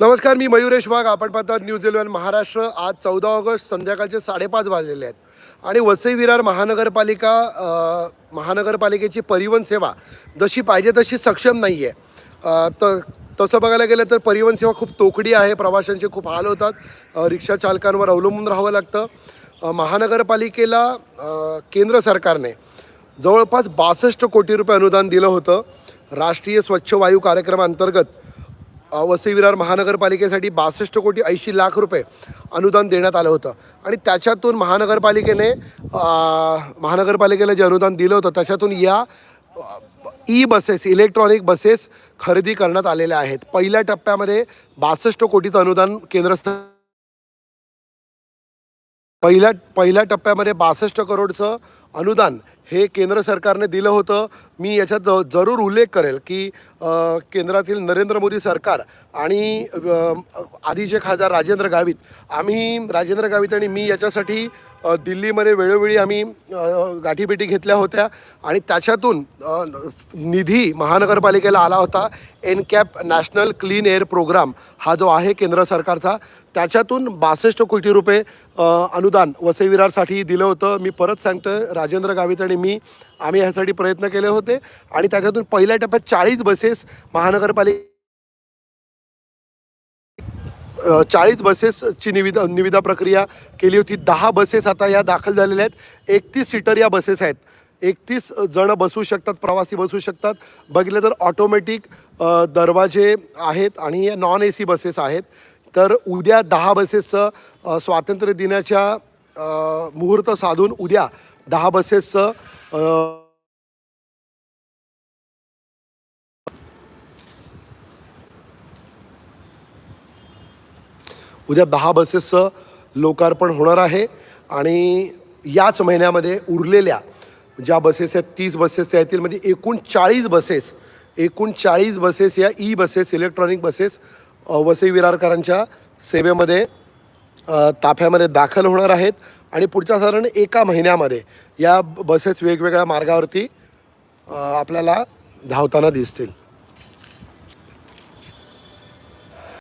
नमस्कार मी मयुरेश वाघ. आपण पाहतात न्यूज इलेव्हन महाराष्ट्र. आज चौदा ऑगस्ट संध्याकाळचे साडेपाच वाजलेले आहेत. आणि वसई विरार महानगरपालिका महानगरपालिकेची परिवहन सेवा जशी पाहिजे तशी सक्षम नाही आहे तर तसं बघायला गेलं तर परिवहन सेवा खूप तोकडी आहे. प्रवाशांचे खूप हाल होतात. रिक्षा चालकांवर अवलंबून राहावं लागतं. महानगरपालिकेला केंद्र सरकारने जवळपास बासष्ट कोटी रुपये अनुदान दिलं होतं. राष्ट्रीय स्वच्छ वायू कार्यक्रमाअंतर्गत वसई विरार महानगरपालिकेसाठी बासष्ट कोटी ऐंशी लाख रुपये अनुदान देण्यात आलं होतं. आणि त्याच्यातून महानगरपालिकेने महानगरपालिकेला जे अनुदान दिलं होतं त्याच्यातून या ई बसेस इलेक्ट्रॉनिक बसेस खरेदी करण्यात आलेल्या आहेत. पहिल्या टप्प्यामध्ये बासष्ट कोटीचं अनुदान केंद्र पहिल्या पहिल्या टप्प्यामध्ये बासष्ट करोडचं अनुदान हे केंद्र सरकारने दिलं होतं. मी याच्यात ज जरूर उल्लेख करेल की केंद्रातील नरेंद्र मोदी सरकार आणि आधीचे खासदार राजेंद्र गावित आम्ही राजेंद्र गावित आणि मी याच्यासाठी दिल्लीमध्ये वेळोवेळी आम्ही गाठीभेटी घेतल्या होत्या आणि त्याच्यातून निधी महानगरपालिकेला आला होता. NCAP national clean air programme हा जो आहे केंद्र सरकारचा त्याच्यातून बासष्ट कोटी रुपये अनुदान वसईविरारसाठी दिलं होतं. मी परत सांगतोय राजेंद्र गावित आणि मी आम्ही ह्यासाठी प्रयत्न केले होते. आणि त्याच्यातून पहिल्या टप्प्यात चाळीस बसेस महानगरपालिका चाळीस बसेसची निविदा निविदा प्रक्रिया केली होती. दहा बसेस आता या दाखल झालेल्या आहेत. एकतीस सीटर या बसेस आहेत. एकतीस जणं बसू शकतात प्रवासी बसू शकतात. बघितलं तर ऑटोमॅटिक दरवाजे आहेत आणि या नॉन ए सी बसेस आहेत. तर उद्या दहा बसेसचं स्वातंत्र्य दिनाच्या मुहूर्त साधून उद्या दहा बसेसचं उद्या दहा बसेसचं लोकार्पण होणार आहे. आणि याच महिन्यामध्ये उरलेल्या ज्या बसेस आहेत तीस बसेस त्या येतील. म्हणजे एकूण चाळीस बसेस एकूण चाळीस बसेस या e buses electronic buses Vasai विरारकरांच्या सेवेमध्ये ताफ्यामध्ये दाखल होणार आहेत. आणि पुढच्या साधारण एका महिन्यामध्ये या बसेस वेगवेगळ्या मार्गावरती आपल्याला धावताना दिसतील.